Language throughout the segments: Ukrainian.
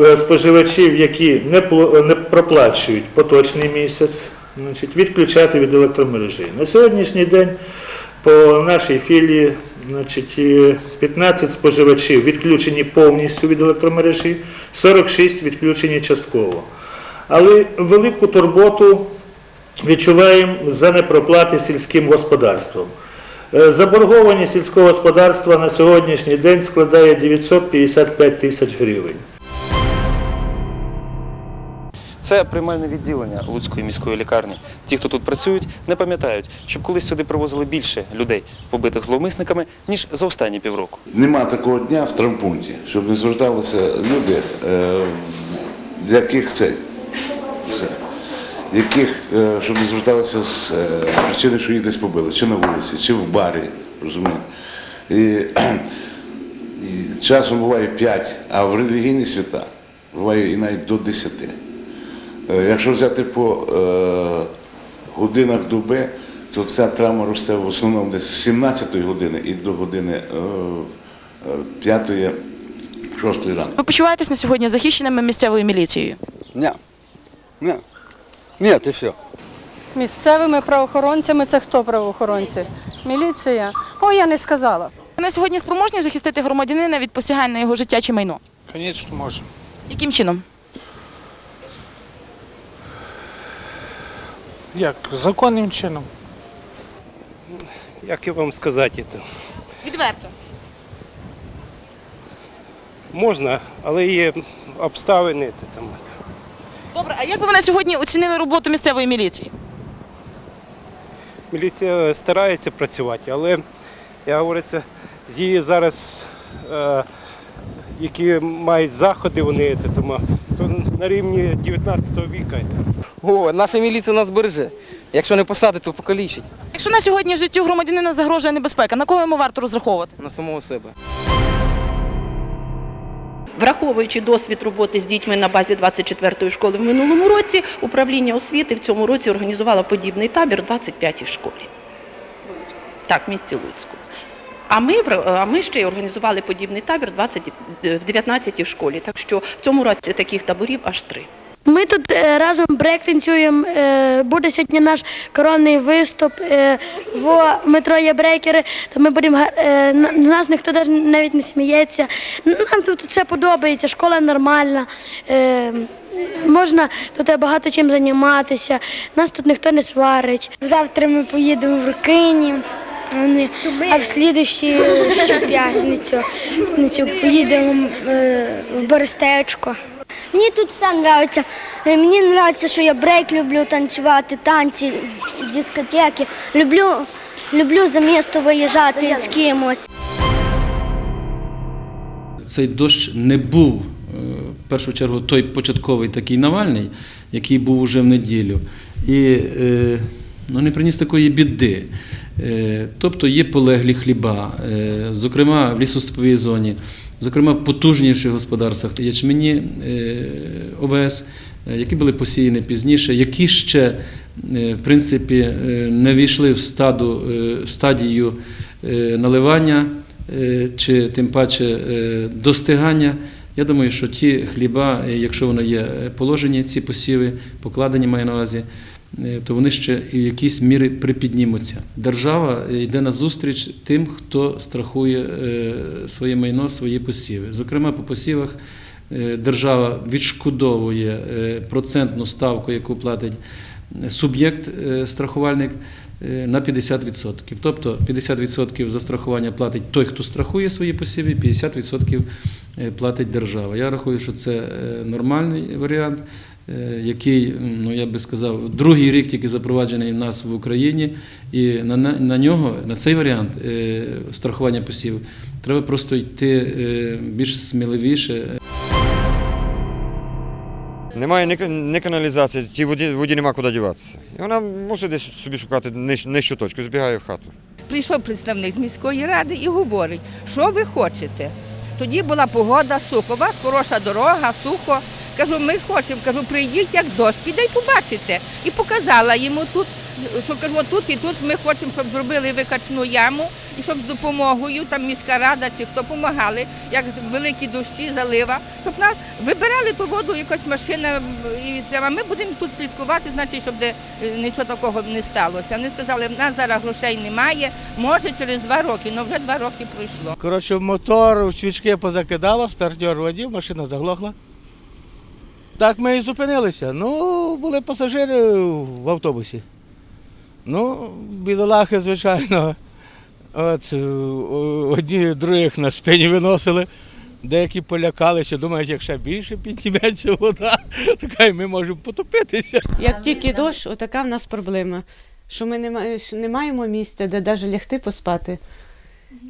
е, споживачів, які не, не проплачують поточний місяць, значить, відключати від електромережі. На сьогоднішній день по нашій філії значить, е, 15 споживачів відключені повністю від електромережі, 46 відключені частково. Але велику турботу відчуваємо за непроплати сільським господарством. Е, Заборгованість сільського господарства на сьогоднішній день складає 955 тисяч гривень. Це приймальне відділення Луцької міської лікарні. Ті, хто тут працюють, не пам'ятають, щоб колись сюди привозили більше людей, побитих зловмисниками, ніж за останні півроку. Нема такого дня в травмпункті, щоб не зверталися люди, е, яких це, яких, е, щоб не зверталися з е, причини, що їх десь побили, чи на вулиці, чи в барі, розумієте. І, і часом буває 5, а в релігійні свята буває і навіть до 10. Е, Якщо взяти по е, годинах доби, то ця травма росте в основному десь з 17 години і до години е, е, 5-6 ранку. Ви почуваєтесь на сьогодні захищеними місцевою міліцією? Ні. Ні. Ні, ти все. Місцевими правоохоронцями це хто правоохоронці? Міліція. О, я не сказала. На сьогодні спроможні захистити громадянина від посягань на його життя чи майно? Звісно, може. Яким чином? Як? Законним чином. Як я вам сказати це? Відверто. Можна, але є обставини. Там. Добре, а як би ви на сьогодні оцінили роботу місцевої міліції? Міліція старається працювати, але я говорю, це з її зараз, е, які мають заходи, вони тому, то на рівні 19 віка. це. О, наша міліція нас береже. Якщо не посадить, то покалічить Якщо на сьогодні життю громадянина загрожує небезпека, на кого йому варто розраховувати? на самого себе. Враховуючи досвід роботи з дітьми на базі 24-ї школи в минулому році, управління освіти в цьому році організувало подібний табір 25-й школі. Так, в місті Луцьку. А ми, а ми ще й організували подібний табір в 20 в 19-й школі. Так що в цьому році таких таборів аж три. Ми тут е, разом брейк танцюємо. Е, буде сьогодні наш коронний виступ. Е, в метро є брейкери, то ми будемо з нас ніхто навіть не сміється. Нам тут все подобається, школа нормальна. Можна тут багато чим займатися. Нас тут ніхто не сварить. Завтра ми поїдемо в Рукині. А в слідущу щоп'ятницю п'ятницю поїдемо в Берестечко. Мені тут все подобається. Мені подобається, що я брейк люблю танцювати, танці, дискотеки. Люблю, люблю за місто виїжджати з кимось. цей дощ не був е, в першу чергу той початковий такий Навальний, який був уже в неділю, і е, ну, не приніс такої біди. Е, Тобто є полеглі хліба, е, зокрема в лісостеповій зоні, зокрема в потужніших господарствах, ячмені е, ОВС, е, які були посіяні пізніше, які ще е, в принципі не війшли в стаду, в стадію наливання чи тим паче достигання. Я думаю, що ті хліба, якщо вони є положені, ці посіви, покладені маю на увазі, то вони ще в якійсь мірі припіднімуться. Держава е, йде на зустріч тим, хто страхує е, своє майно, свої посіви. Зокрема, по посівах е, держава відшкодовує е, процентну ставку, яку платить суб'єкт е, страхувальник е, на 50%. Тобто 50% за страхування платить той, хто страхує свої посіви, 50% е, платить держава. Я рахую, що це е, нормальний варіант, е, який, ну я би сказав, другий рік тільки запроваджений в нас в Україні, і на, на, на нього, на цей варіант е, страхування посівів, треба просто йти е, більш сміливіше. Немає ні, ні каналізації, тій воді, воді нема куди діватися. І вона мусить десь собі шукати ниж, нижчу точку, збігає в хату. Прийшов представник з міської ради і говорить, що ви хочете. Тоді була погода сухо, у вас хороша дорога, сухо. Кажу, ми хочемо, кажу, прийдіть, як дощ, піде й побачите. І показала йому тут що кажу, тут і тут ми хочемо, щоб зробили викачну яму, і щоб з допомогою там міська рада чи хто допомагали, як великі дощі, залива, щоб нас вибирали ту воду, якась машина і це. А ми будемо тут слідкувати, значить, щоб де е, нічого такого не сталося. Вони сказали, в нас зараз грошей немає, може через два роки, але вже два роки пройшло. Коротше, мотор, свічки позакидало, стартер водів, машина заглохла. Так ми і зупинилися. Ну, були пасажири в автобусі. Ну, бідолахи, звичайно. От, е, одні других на спині виносили. Деякі полякалися, думають, якщо більше підніметься вода, така ми можемо потопитися. Як тільки дощ, отака в нас проблема. Що ми не маємо місця, де навіть лягти поспати.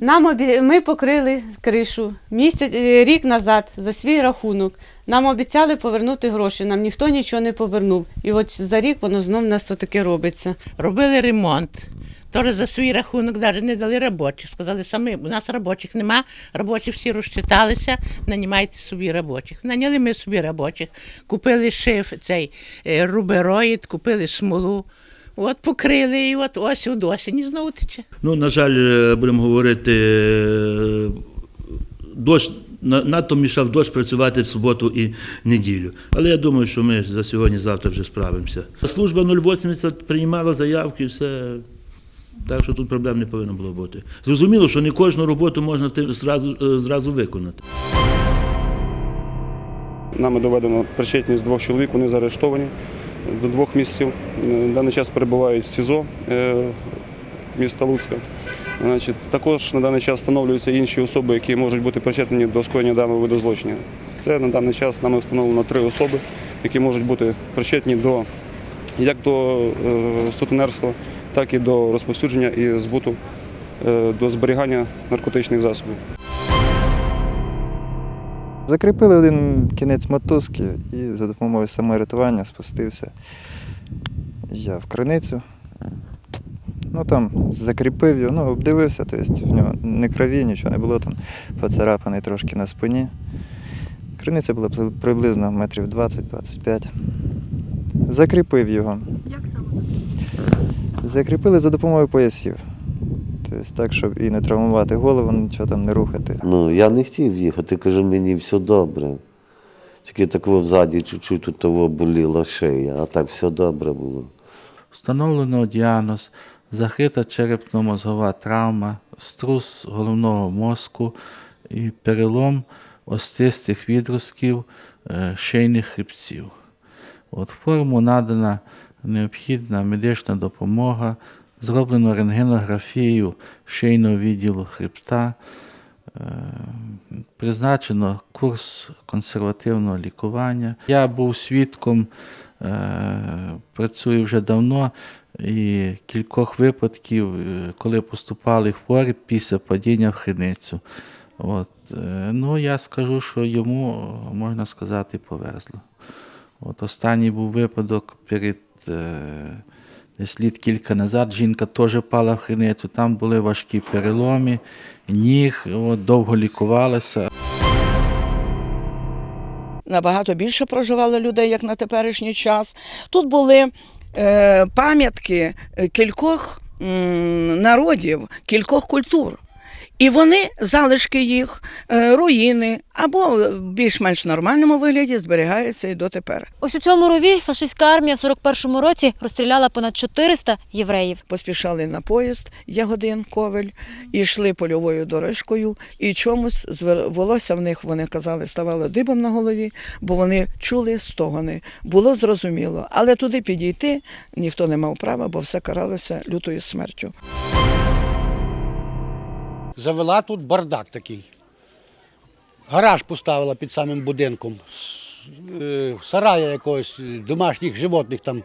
Нам обі... Ми покрили кришу місяць, е, рік назад за свій рахунок. Нам обіцяли повернути гроші, нам ніхто нічого не повернув. І от за рік воно знов в нас отаке робиться. Робили ремонт. Теж за свій рахунок навіть не дали робочих. Сказали, самі у нас робочих нема, робочі всі розчиталися, нанімайте собі робочих. Наняли ми собі робочих, купили шиф, цей е, рубероїд, купили смолу. От покрили, і от ось до осені знову тече. Ну, на жаль, е, будемо говорити, е, дощ, надто мішав дощ працювати в суботу і неділю. Але я думаю, що ми за сьогодні-завтра вже справимося. Служба 080 приймала заявки, все. Так що тут проблем не повинно було бути. Зрозуміло, що не кожну роботу можна зразу, е, зразу виконати. Нами доведено причетність двох чоловік, вони заарештовані до двох місяців. На даний час перебувають в СІЗО е, міста Луцька. Також на даний час встановлюються інші особи, які можуть бути причетні до скоєння даного виду злочинів. Це на даний час нами встановлено три особи, які можуть бути причетні як до е, сутенерства, так і до розповсюдження і збуту е, до зберігання наркотичних засобів. Закріпили один кінець мотузки і за допомогою саморятування спустився я в криницю. Ну там закріпив його, ну обдивився, тобто в нього не крові, нічого не було, там поцарапаний трошки на спині. Криниця була приблизно метрів 20-25. Закріпив його. Як саме Закріпили за допомогою поясів. Тобто так, щоб і не травмувати голову, нічого там не рухати. Ну, я не хотів їхати, кажу, мені все добре. Тільки такого взаді чуть-чуть тут того боліла шия, а так все добре було. Встановлено діагноз захита черепно-мозгова травма, струс головного мозку і перелом остистих відростків е, шийних хребців. От форму надана необхідна медична допомога, зроблено рентгенографію шийного відділу хребта, е, призначено курс консервативного лікування. Я був свідком, працюю вже давно, і кількох випадків, е, коли поступали хворі після падіння в хриницю. От, е, ну, я скажу, що йому, можна сказати, повезло. От останній був випадок перед е, десь літ кілька назад. Жінка теж пала в хриницю, там були важкі переломи, ніг, от, довго лікувалася. Набагато більше проживало людей, як на теперішній час. Тут були е, пам'ятки е, кількох народів, кількох культур. І вони, залишки їх, е, руїни або в більш-менш нормальному вигляді зберігаються і дотепер. Ось у цьому рові фашистська армія в 41-му році розстріляла понад 400 євреїв. Поспішали на поїзд Ягодин Ковель, і йшли польовою дорожкою, і чомусь волосся в них, вони казали, ставало дибом на голові, бо вони чули стогони. Було зрозуміло. Але туди підійти ніхто не мав права, бо все каралося лютою смертю. Завела тут бардак такий. Гараж поставила під самим будинком. Е, Сарая якогось, домашніх животних там,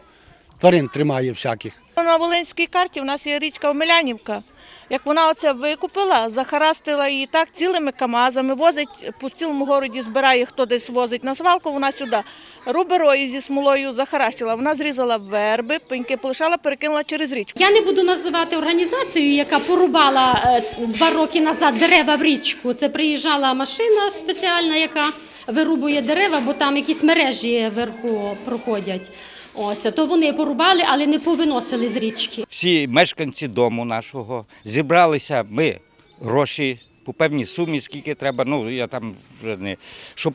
тварин тримає всяких. На Волинській карті в нас є річка Омелянівка. Як вона оце викупила, захарастила її так цілими камазами, возить по цілому городі, збирає, хто десь возить на свалку, вона сюди руберої зі смолою захаращила. Вона зрізала верби, пеньки полишала, перекинула через річку. Я не буду називати організацію, яка порубала е, два роки назад дерева в річку. Це приїжджала машина спеціальна, яка вирубує дерева, бо там якісь мережі вверху проходять. Ось, то вони порубали, але не повиносили з річки. всі мешканці дому нашого зібралися ми гроші по певній сумі, скільки треба. Ну я там вже не щоб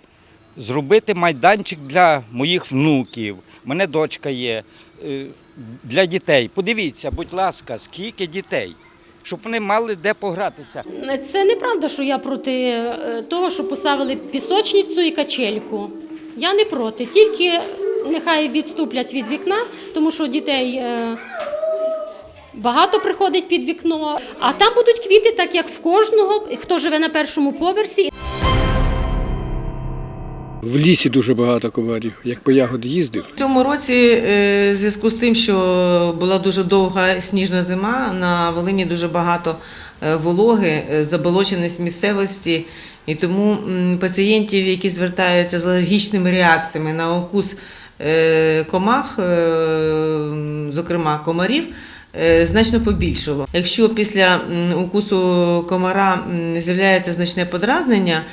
зробити майданчик для моїх внуків. У мене дочка є е, для дітей. Подивіться, будь ласка, скільки дітей, щоб вони мали де погратися. Це неправда, що я проти е, того, що поставили пісочницю і качельку. Я не проти, тільки нехай відступлять від вікна, тому що дітей е, багато приходить під вікно. А там будуть квіти, так як в кожного, хто живе на першому поверсі. В лісі дуже багато комарів. Як по ягоди їздив, В цьому році, е, в зв'язку з тим, що була дуже довга сніжна зима, на Волині дуже багато е, вологи, заболоченість місцевості. І тому пацієнтів, які звертаються з алергічними реакціями на укус комах, е, зокрема комарів, е, значно побільшало. Якщо після укусу комара з'являється значне подразнення, е,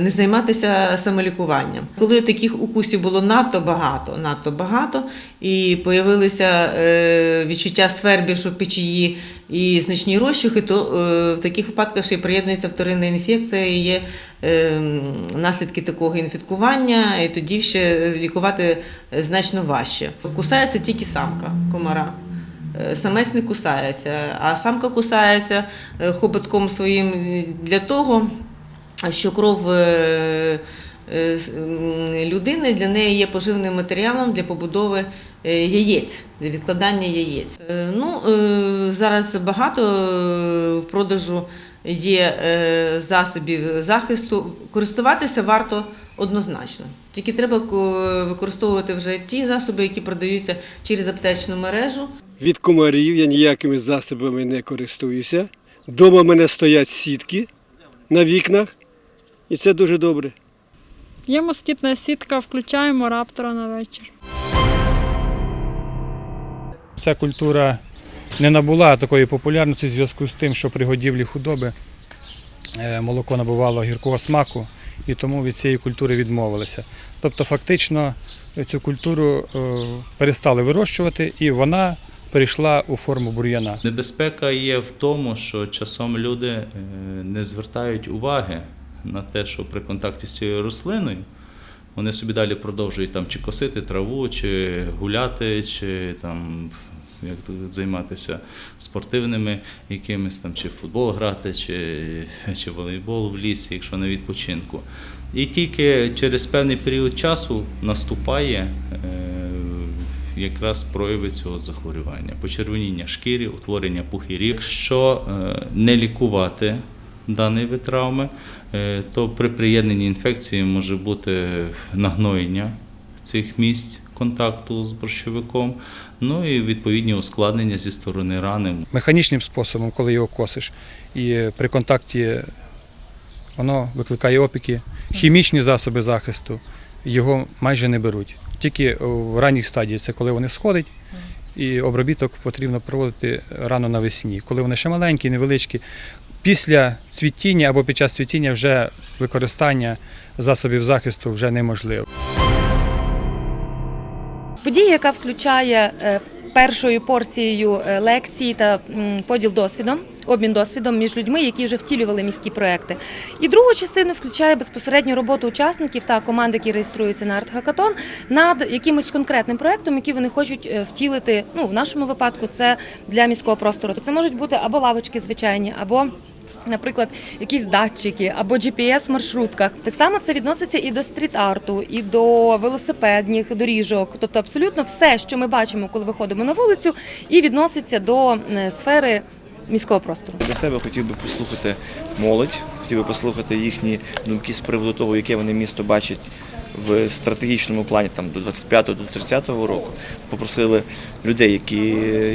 не займатися самолікуванням. Коли таких укусів було надто багато, надто багато, і появилися е, відчуття свербішу печії і значні розчухи, то е, в таких випадках ще й приєднується вторинна інфекція і є е, наслідки такого інфікування, і тоді ще лікувати значно важче. Кусається тільки самка комара. Е, Самець не кусається, а самка кусається е, хоботком своїм е, для того, що кров е, е, людини для неї є поживним матеріалом для побудови е, яєць, для відкладання яєць. Ну, зараз багато в продажу є засобів захисту. Користуватися варто однозначно. Тільки треба використовувати вже ті засоби, які продаються через аптечну мережу. від комарів я ніякими засобами не користуюся. Дома в мене стоять сітки на вікнах, і це дуже добре. Є москітна сітка, включаємо раптора на вечір. Ця культура не набула такої популярності в зв'язку з тим, що при годівлі худоби е, молоко набувало гіркого смаку і тому від цієї культури відмовилися. Тобто фактично цю культуру е, перестали вирощувати і вона перейшла у форму бур'яна. Небезпека є в тому, що часом люди е, не звертають уваги на те, що при контакті з цією рослиною вони собі далі продовжують там чи косити траву, чи гуляти, чи там як займатися спортивними якимись там, чи футбол грати, чи, чи волейбол в лісі, якщо на відпочинку. І тільки через певний період часу наступає е, якраз прояви цього захворювання, почервоніння шкіри, утворення пухирів. Якщо е, не лікувати даний вид травми, е, то при приєднанні інфекції може бути нагноєння цих місць контакту з борщовиком, ну і відповідні ускладнення зі сторони рани. Механічним способом, коли його косиш, і при контакті воно викликає опіки. Хімічні засоби захисту його майже не беруть. Тільки в ранніх стадіях це коли вони сходять, і обробіток потрібно проводити рано навесні, коли вони ще маленькі, невеличкі. Після цвітіння або під час цвітіння вже використання засобів захисту вже неможливо. Подія, яка включає е, першою порцією е, лекцій та поділ досвідом, обмін досвідом між людьми, які вже втілювали міські проекти. І другу частину включає безпосередню роботу учасників та команд, які реєструються на арт-хакатон, над якимось конкретним проектом, який вони хочуть е, втілити. Ну, в нашому випадку це для міського простору. Це можуть бути або лавочки звичайні, або Наприклад, якісь датчики або GPS маршрутках. Так само це відноситься і до стріт-арту, і до велосипедних доріжок. Тобто абсолютно все, що ми бачимо, коли виходимо на вулицю, і відноситься до е, сфери міського простору. Для себе хотів би послухати молодь, хотів би послухати їхні думки з приводу того, яке вони місто бачать в стратегічному плані там до 25-го, до 30-го року. Попросили людей, які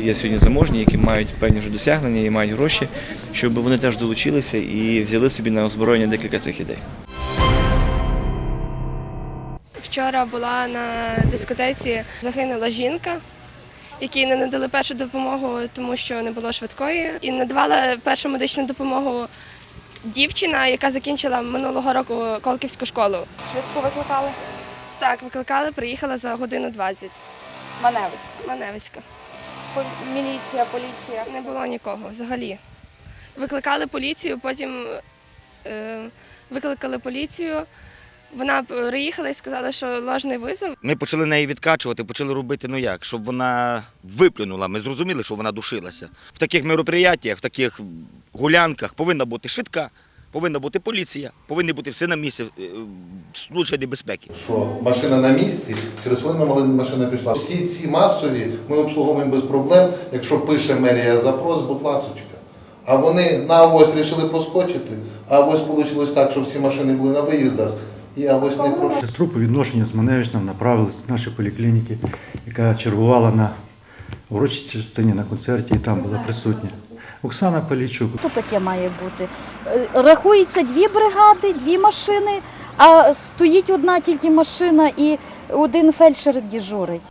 є сьогодні заможні, які мають певні вже досягнення і мають гроші, щоб вони теж долучилися і взяли собі на озброєння декілька цих ідей. Вчора була на дискотеці, загинула жінка, якій не надали першу допомогу, тому що не було швидкої. І надавала першу медичну допомогу дівчина, яка закінчила минулого року Колківську школу. Швидку викликали? Так, викликали, приїхала за годину 20. Маневицька. Маневицька. Міліція, поліція. Не було нікого взагалі. Викликали поліцію, потім е, викликали поліцію. Вона приїхала і сказала, що ложний визов. Ми почали неї відкачувати, почали робити ну як, щоб вона виплюнула. Ми зрозуміли, що вона душилася. В таких мероприятиях, в таких гулянках повинна бути швидка, повинна бути поліція, повинні бути все на місці е, служби безпеки. що машина на місці, через хвилину машина пішла. Всі ці масові ми обслуговуємо без проблем. Якщо пише мерія запрос, будь ласочка. А вони на авось вирішили проскочити, а авось вийшло так, що всі машини були на виїздах, і ось не прошу. Сестру по відношенню з Маневичем направили з нашої поліклініки, яка чергувала на урочистій частині на концерті і там була присутня. Оксана Полічук. То таке має бути. Е, Рахується дві бригади, дві машини, а стоїть одна тільки машина і один фельдшер дежурить.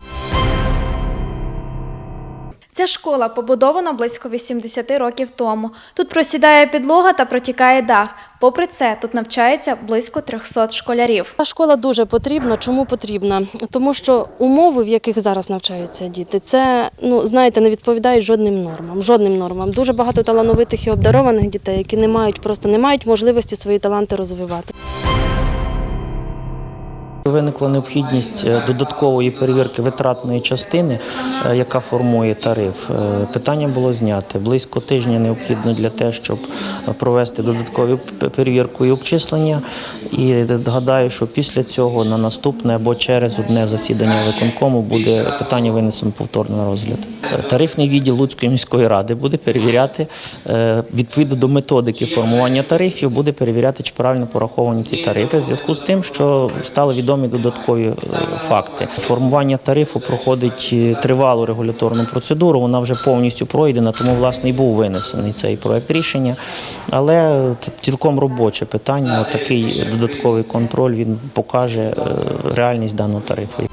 Ця школа побудована близько 80 років тому. Тут просідає підлога та протікає дах. Попри це, тут навчається близько 300 школярів. Школа дуже потрібна. Чому потрібна? Тому що умови, в яких зараз навчаються діти, це ну знаєте, не відповідають жодним нормам. Жодним нормам. Дуже багато талановитих і обдарованих дітей, які не мають просто не мають можливості свої таланти розвивати. Виникла необхідність е, додаткової перевірки витратної частини, е, яка формує тариф. Е, Питання було зняте. Близько тижня необхідно для того, щоб провести додаткову перевірку і обчислення. І гадаю, що після цього на наступне або через одне засідання виконкому буде питання винесено повторно на розгляд. Тарифний відділ Луцької міської ради буде перевіряти відповідно до методики формування тарифів, буде перевіряти, чи правильно пораховані ці тарифи в зв'язку з тим, що стали відомі додаткові е, факти. Формування тарифу проходить е, тривалу регуляторну процедуру. Вона вже повністю пройдена, тому власне і був винесений цей проект рішення. Але цілком робоче питання. Такий додатковий контроль він покаже е, реальність даного тарифу.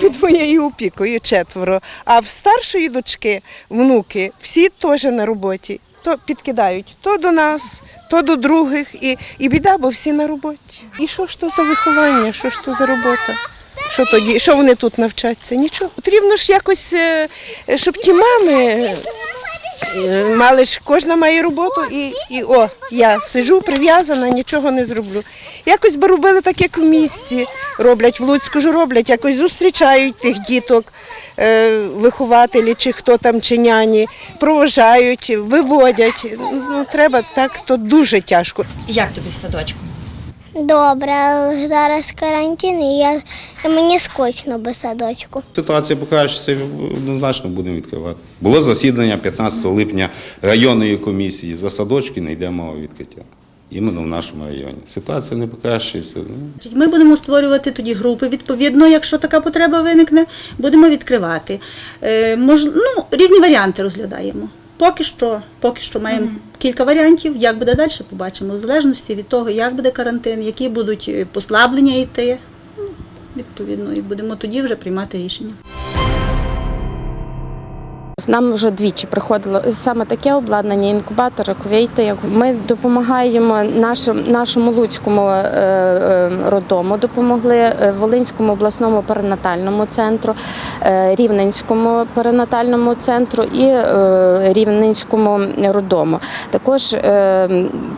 Під моєю опікою четверо. А в старшої дочки внуки всі теж на роботі. То підкидають то до нас, то до других. І, і біда, бо всі на роботі. І що ж то за виховання, що ж то за робота? Що тоді? Що вони тут навчаться? Нічого. Потрібно ж якось, е, щоб ті мами е, мали ж, кожна має роботу, і, і о, я сижу прив'язана, нічого не зроблю. Якось би робили так, як в місті роблять, в Луцьку ж роблять, якось зустрічають тих діток, е, вихователі чи хто там чи няні, провожають, виводять. Ну, треба так, то дуже тяжко. Як тобі в садочку? Добре, але зараз карантин і я, мені скучно без садочку. Ситуація покращиться, однозначно будемо відкривати. Було засідання 15 липня районної комісії. За садочки не йде мова відкриття. Іменно в нашому районі. Ситуація не покращується. ну. Ми будемо створювати тоді групи. Відповідно, якщо така потреба виникне, будемо відкривати. Е, мож, ну, різні варіанти розглядаємо. Поки що, поки що маємо кілька варіантів. Як буде далі, побачимо. В залежності від того, як буде карантин, які будуть е, послаблення йти. Ну, Відповідно, і будемо тоді вже приймати рішення. Нам вже двічі приходило саме таке обладнання, інкубатори, кувейти. як Ми допомагаємо нашим, нашому Луцькому е, е, роддому, допомогли е, Волинському обласному перинатальному центру, Рівненському перинатальному центру і Рівненському роддому. Також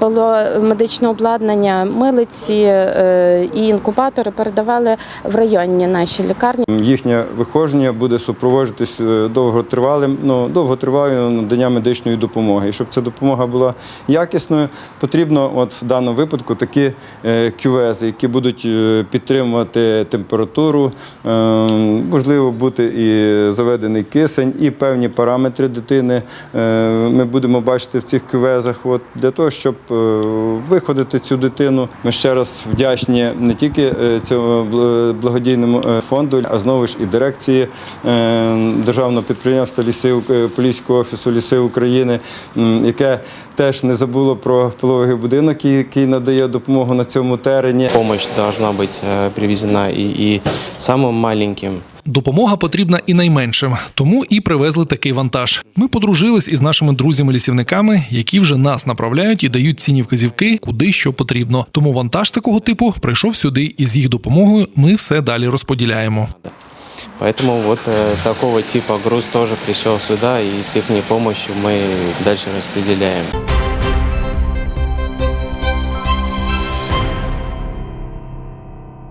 було медичне обладнання, милиці і інкубатори передавали в районні наші лікарні. Їхнє виходження буде супроводжуватись е, довготривалим, ну, довготривалим наданням медичної допомоги. І щоб ця допомога була якісною, потрібно от в даному випадку такі е, кювези, які будуть е, підтримувати температуру, е, можливо, бути і заведений кисень, і певні параметри дитини ми будемо бачити в цих кювезах. От, для того, щоб виходити цю дитину, ми ще раз вдячні не тільки цьому благодійному фонду, а знову ж і дирекції державного підприємства Ліси Ук- е, Поліського офісу Ліси України, м, яке теж не забуло про пологовий будинок, який- який надає допомогу на цьому терені. Помощь должна быть э, привезена и, и самым маленьким Допомога потрібна і найменшим, тому і привезли такий вантаж. Ми подружились із нашими друзями-лісівниками, які вже нас направляють і дають цінні вказівки, куди що потрібно. Тому вантаж такого типу прийшов сюди, і з їх допомогою ми все далі розподіляємо. Поэтому вот э, такого типа груз тоже пришел сюда, и с их помощью мы дальше распределяем.